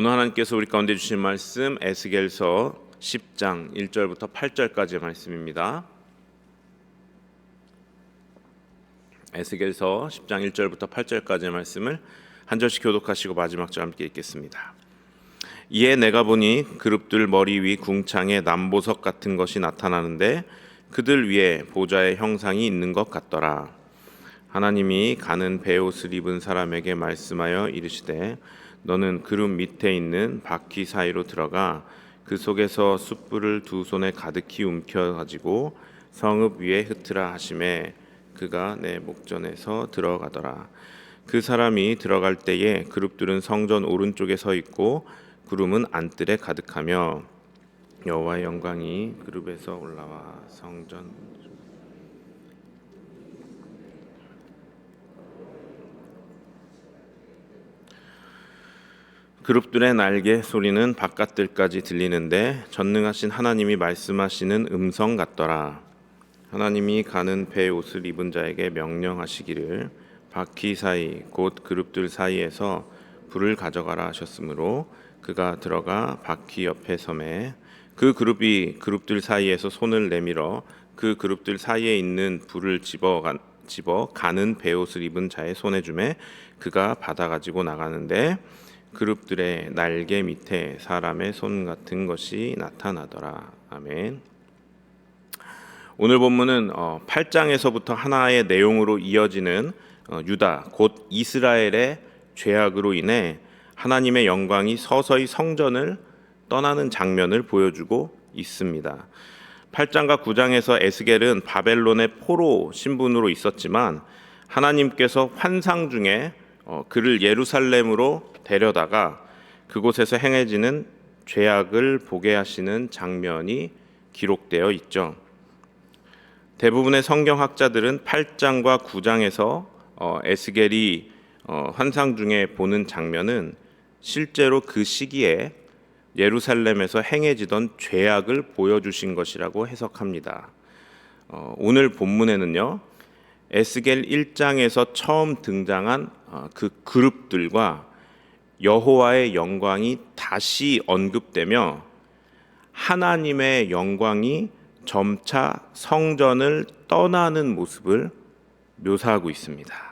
오늘 하나님께서 우리 가운데 주신 말씀 에스겔서 10장 1절부터 8절까지의 말씀입니다. 에스겔서 10장 1절부터 8절까지의 말씀을 한 절씩 교독하시고 마지막 절 함께 읽겠습니다. 이에 내가 보니 그룹들 머리 위 궁창에 남보석 같은 것이 나타나는데 그들 위에 보좌의 형상이 있는 것 같더라. 하나님이 가는 베옷을 입은 사람에게 말씀하여 이르시되 너는 그룹 밑에 있는 바퀴 사이로 들어가 그 속에서 숯불을 두 손에 가득히 움켜 가지고 성읍 위에 흩으라 하심에 그가 내 목전에서 들어가더라. 그 사람이 들어갈 때에 그룹들은 성전 오른쪽에 서 있고 구름은 안뜰에 가득하며 여호와의 영광이 그룹에서 올라와 성전 그룹들의 날개 소리는 바깥들까지 들리는데 전능하신 하나님이 말씀하시는 음성 같더라. 하나님이 가는 배 옷을 입은 자에게 명령하시기를 바퀴 사이 곧 그룹들 사이에서 불을 가져가라 하셨으므로 그가 들어가 바퀴 옆에 섬에 그 그룹이 그룹들 사이에서 손을 내밀어 그 그룹들 사이에 있는 불을 집어 가, 집어 가는 베옷을 입은 자의 손에 주매 그가 받아 가지고 나가는데 그룹들의 날개 밑에 사람의 손 같은 것이 나타나더라. 아멘. 오늘 본문은 8장에서부터 하나의 내용으로 이어지는 어, 유다 곧 이스라엘의 죄악으로 인해 하나님의 영광이 서서히 성전을 떠나는 장면을 보여주고 있습니다. 8장과 9장에서 에스겔은 바벨론의 포로 신분으로 있었지만 하나님께서 환상 중에 어, 그를 예루살렘으로 데려다가 그곳에서 행해지는 죄악을 보게 하시는 장면이 기록되어 있죠. 대부분의 성경학자들은 8장과 9장에서 어, 에스겔이 어, 환상 중에 보는 장면은 실제로 그 시기에 예루살렘에서 행해지던 죄악을 보여주신 것이라고 해석합니다. 어, 오늘 본문에는요 에스겔 1장에서 처음 등장한 어, 그 그룹들과 여호와의 영광이 다시 언급되며 하나님의 영광이 점차 성전을 떠나는 모습을 묘사하고 있습니다.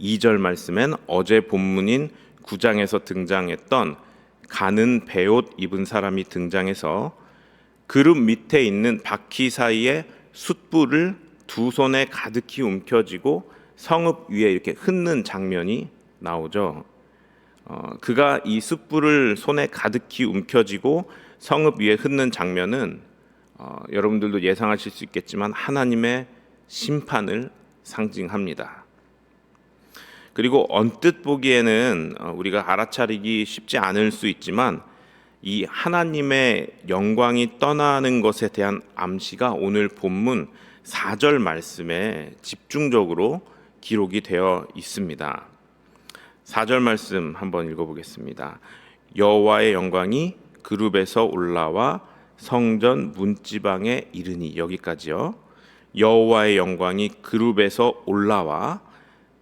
2절 말씀엔 어제 본문인 9장에서 등장했던 가는 베옷 입은 사람이 등장해서 그룹 밑에 있는 바퀴 사이에 숯불을 두 손에 가득히 움켜쥐고 성읍 위에 이렇게 흩는 장면이 나오죠. 어, 그가 이 숯불을 손에 가득히 움켜쥐고 성읍 위에 흩는 장면은 어, 여러분들도 예상하실 수 있겠지만 하나님의 심판을 상징합니다. 그리고 언뜻 보기에는 어, 우리가 알아차리기 쉽지 않을 수 있지만 이 하나님의 영광이 떠나는 것에 대한 암시가 오늘 본문 4절 말씀에 집중적으로 기록이 되어 있습니다. 4절 말씀 한번 읽어보겠습니다. 여호와의 영광이 그룹에서 올라와 성전 문지방에 이르니 여기까지요. 여호와의 영광이 그룹에서 올라와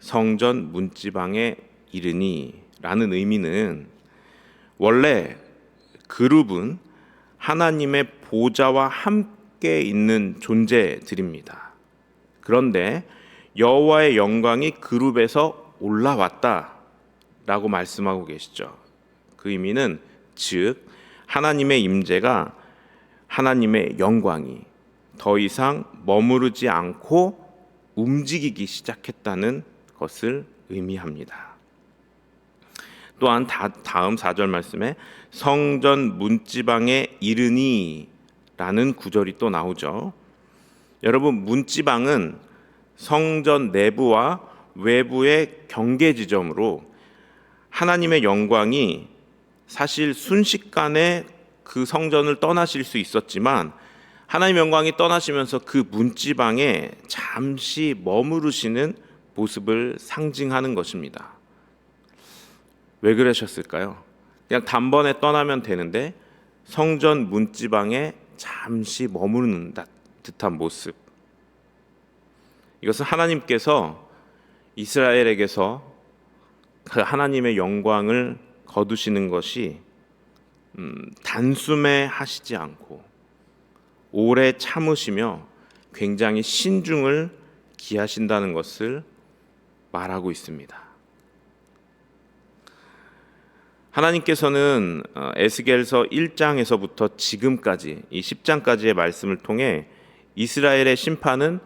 성전 문지방에 이르니라는 의미는 원래 그룹은 하나님의 보좌와 함께 있는 존재들입니다. 그런데 여호와의 영광이 그룹에서 올라왔다라고 말씀하고 계시죠. 그 의미는 즉 하나님의 임재가 하나님의 영광이 더 이상 머무르지 않고 움직이기 시작했다는 것을 의미합니다. 또한 다, 다음 4절 말씀에 성전 문지방에 이르니 라는 구절이 또 나오죠. 여러분 문지방은 성전 내부와 외부의 경계 지점으로 하나님의 영광이 사실 순식간에 그 성전을 떠나실 수 있었지만 하나님의 영광이 떠나시면서 그 문지방에 잠시 머무르시는 모습을 상징하는 것입니다. 왜 그러셨을까요? 그냥 단번에 떠나면 되는데 성전 문지방에 잠시 머무르는 듯한 모습. 이것은 하나님께서 이스라엘에게서 그 하나님의 영광을 거두시는 것이 음, 단숨에 하시지 않고 오래 참으시며 굉장히 신중을 기하신다는 것을 말하고 있습니다. 하나님께서는 어, 에스겔서 1장에서부터 지금까지 이 10장까지의 말씀을 통해 이스라엘의 심판은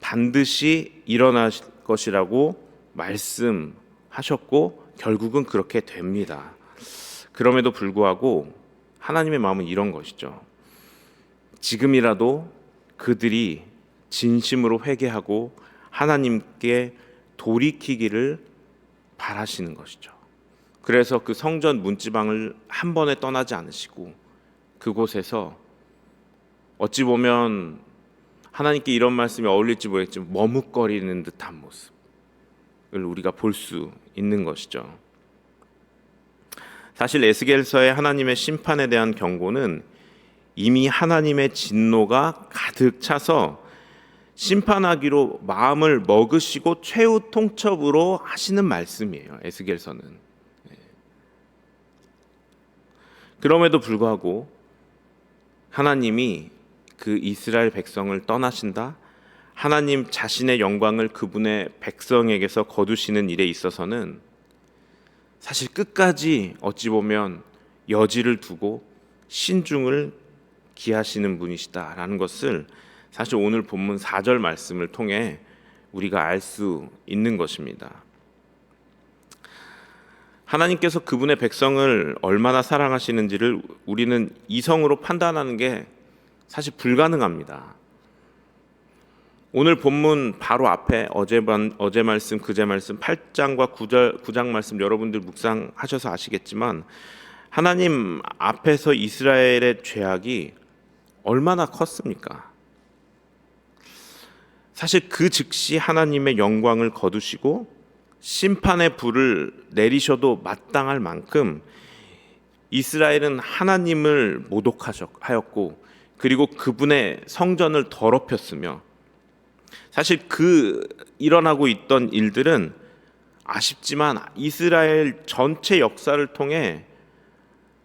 반드시 일어날 것이라고 말씀하셨고 결국은 그렇게 됩니다. 그럼에도 불구하고 하나님의 마음은 이런 것이죠. 지금이라도 그들이 진심으로 회개하고 하나님께 돌이키기를 바라시는 것이죠. 그래서 그 성전 문지방을 한 번에 떠나지 않으시고 그곳에서 어찌 보면 하나님께 이런 말씀이 어울릴지 모르겠지만 머뭇거리는 듯한 모습을 우리가 볼 수 있는 것이죠. 사실 에스겔서의 하나님의 심판에 대한 경고는 이미 하나님의 진노가 가득 차서 심판하기로 마음을 먹으시고 최후 통첩으로 하시는 말씀이에요. 에스겔서는. 그럼에도 불구하고 하나님이 그 이스라엘 백성을 떠나신다. 하나님 자신의 영광을 그분의 백성에게서 거두시는 일에 있어서는 사실 끝까지 어찌 보면 여지를 두고 신중을 기하시는 분이시다라는 것을 사실 오늘 본문 4절 말씀을 통해 우리가 알 수 있는 것입니다. 하나님께서 그분의 백성을 얼마나 사랑하시는지를 우리는 이성으로 판단하는 게 사실 불가능합니다. 오늘 본문 바로 앞에 어제 어제 말씀 그제 말씀 8장과 9절 9장 말씀 여러분들 묵상하셔서 아시겠지만 하나님 앞에서 이스라엘의 죄악이 얼마나 컸습니까? 사실 그 즉시 하나님의 영광을 거두시고 심판의 불을 내리셔도 마땅할 만큼 이스라엘은 하나님을 모독하였고 그리고 그분의 성전을 더럽혔으며 사실 그 일어나고 있던 일들은 아쉽지만 이스라엘 전체 역사를 통해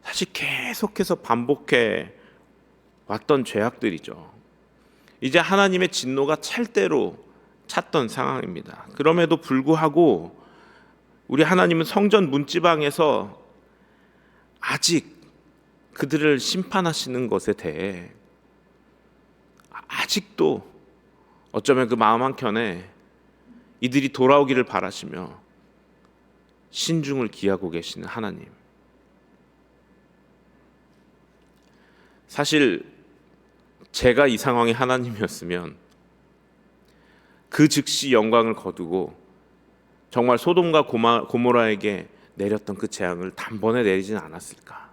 사실 계속해서 반복해 왔던 죄악들이죠. 이제 하나님의 진노가 찰 대로 찼던 상황입니다. 그럼에도 불구하고 우리 하나님은 성전 문지방에서 아직 그들을 심판하시는 것에 대해 아직도 어쩌면 그 마음 한켠에 이들이 돌아오기를 바라시며 신중을 기하고 계시는 하나님. 사실 제가 이 상황이 하나님이었으면 그 즉시 영광을 거두고 정말 소돔과 고마, 고모라에게 내렸던 그 재앙을 단번에 내리지는 않았을까?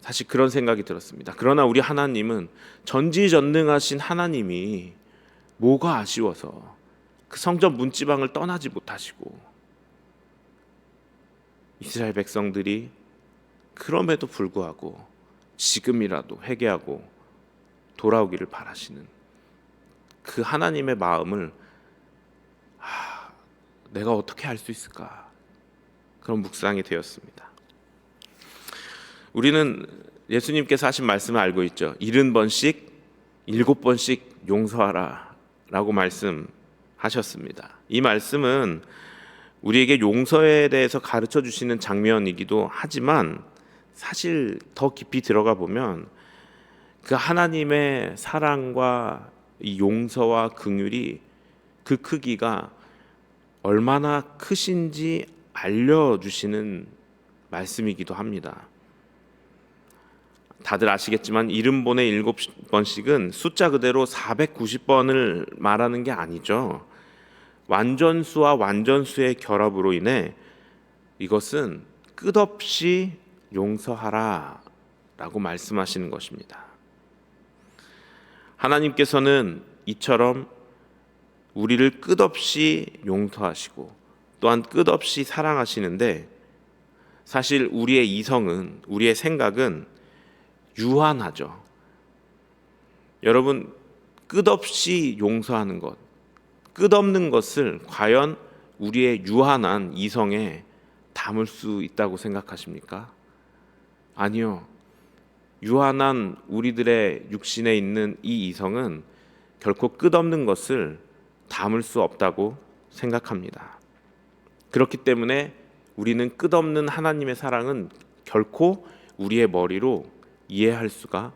사실 그런 생각이 들었습니다. 그러나 우리 하나님은 전지전능하신 하나님이 뭐가 아쉬워서 그 성전 문지방을 떠나지 못하시고 이스라엘 백성들이 그럼에도 불구하고 지금이라도 회개하고 돌아오기를 바라시는 그 하나님의 마음을 아, 내가 어떻게 할수 있을까 그런 묵상이 되었습니다. 우리는 예수님께서 하신 말씀을 알고 있죠. 일흔 번씩 일곱 번씩 용서하라라고 말씀하셨습니다. 이 말씀은 우리에게 용서에 대해서 가르쳐 주시는 장면이기도 하지만 사실 더 깊이 들어가 보면 그 하나님의 사랑과 이 용서와 긍휼이 그 크기가 얼마나 크신지 알려 주시는 말씀이기도 합니다. 다들 아시겠지만 이름본의 일곱 번씩은 숫자 그대로 490번을 말하는 게 아니죠. 완전수와 완전수의 결합으로 인해 이것은 끝없이 용서하라 라고 말씀하시는 것입니다. 하나님께서는 이처럼 우리를 끝없이 용서하시고 또한 끝없이 사랑하시는데 사실 우리의 이성은 우리의 생각은 유한하죠. 여러분 끝없이 용서하는 것, 끝없는 것을 과연 우리의 유한한 이성에 담을 수 있다고 생각하십니까? 아니요. 유한한 우리들의 육신에 있는 이 이성은 결코 끝없는 것을 담을 수 없다고 생각합니다. 그렇기 때문에 우리는 끝없는 하나님의 사랑은 결코 우리의 머리로 이해할 수가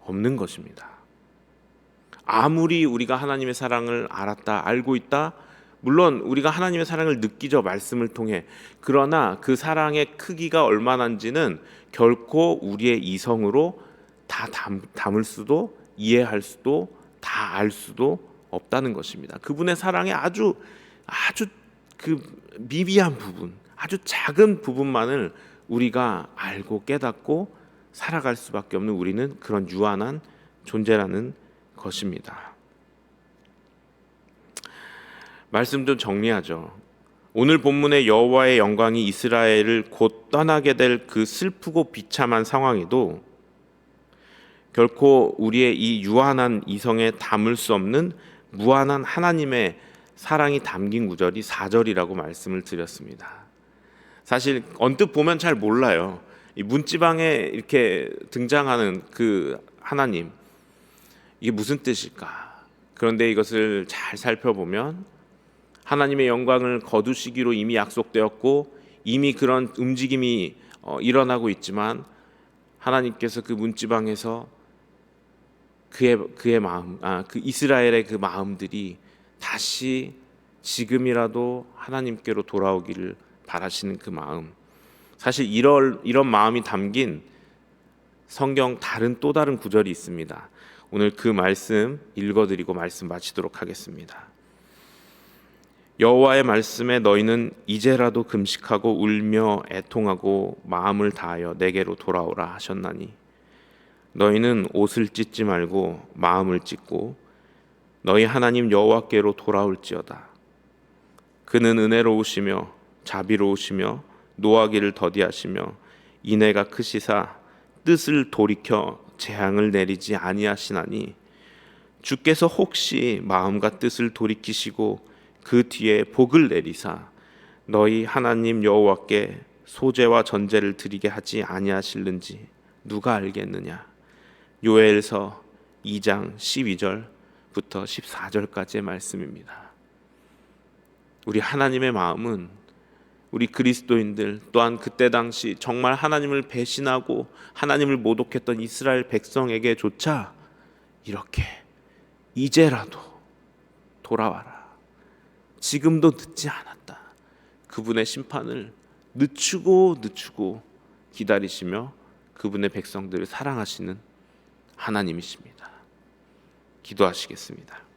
없는 것입니다. 아무리 우리가 하나님의 사랑을 알았다, 알고 있다, 물론 우리가 하나님의 사랑을 느끼죠 말씀을 통해 그러나 그 사랑의 크기가 얼마나인지는 결코 우리의 이성으로 다 담, 담을 수도 이해할 수도 다 알 수도 없다는 것입니다. 그분의 사랑의 아주 아주 그 미비한 부분, 아주 작은 부분만을 우리가 알고 깨닫고 살아갈 수밖에 없는 우리는 그런 유한한 존재라는 것입니다. 말씀 좀 정리하죠. 오늘 본문의 여호와의 영광이 이스라엘을 곧 떠나게 될 그 슬프고 비참한 상황에도 결코 우리의 이 유한한 이성에 담을 수 없는 무한한 하나님의 사랑이 담긴 구절이 4절이라고 말씀을 드렸습니다. 사실 언뜻 보면 잘 몰라요. 이 문지방에 이렇게 등장하는 그 하나님 이게 무슨 뜻일까? 그런데 이것을 잘 살펴보면 하나님의 영광을 거두시기로 이미 약속되었고 이미 그런 움직임이 어, 일어나고 있지만 하나님께서 그 문지방에서 그의 그의 마음, 아, 그 이스라엘의 그 마음들이 다시 지금이라도 하나님께로 돌아오기를 바라시는 그 마음. 사실 이런 이런 마음이 담긴 성경 다른 또 다른 구절이 있습니다. 오늘 그 말씀 읽어드리고 말씀 마치도록 하겠습니다. 여호와의 말씀에 너희는 이제라도 금식하고 울며 애통하고 마음을 다하여 내게로 돌아오라 하셨나니 너희는 옷을 찢지 말고 마음을 찢고 너희 하나님 여호와께로 돌아올지어다. 그는 은혜로우시며 자비로우시며 노하기를 더디하시며 인애가 크시사 뜻을 돌이켜 재앙을 내리지 아니하시나니 주께서 혹시 마음과 뜻을 돌이키시고 그 뒤에 복을 내리사 너희 하나님 여호와께 소제와 전제를 드리게 하지 아니하실는지 누가 알겠느냐 요엘서 2장 12절부터 14절까지의 말씀입니다. 우리 하나님의 마음은 우리 그리스도인들 또한 그때 당시 정말 하나님을 배신하고 하나님을 모독했던 이스라엘 백성에게조차 이렇게 이제라도 돌아와라. 지금도 늦지 않았다. 그분의 심판을 늦추고 늦추고 기다리시며 그분의 백성들을 사랑하시는 하나님이십니다. 기도하시겠습니다.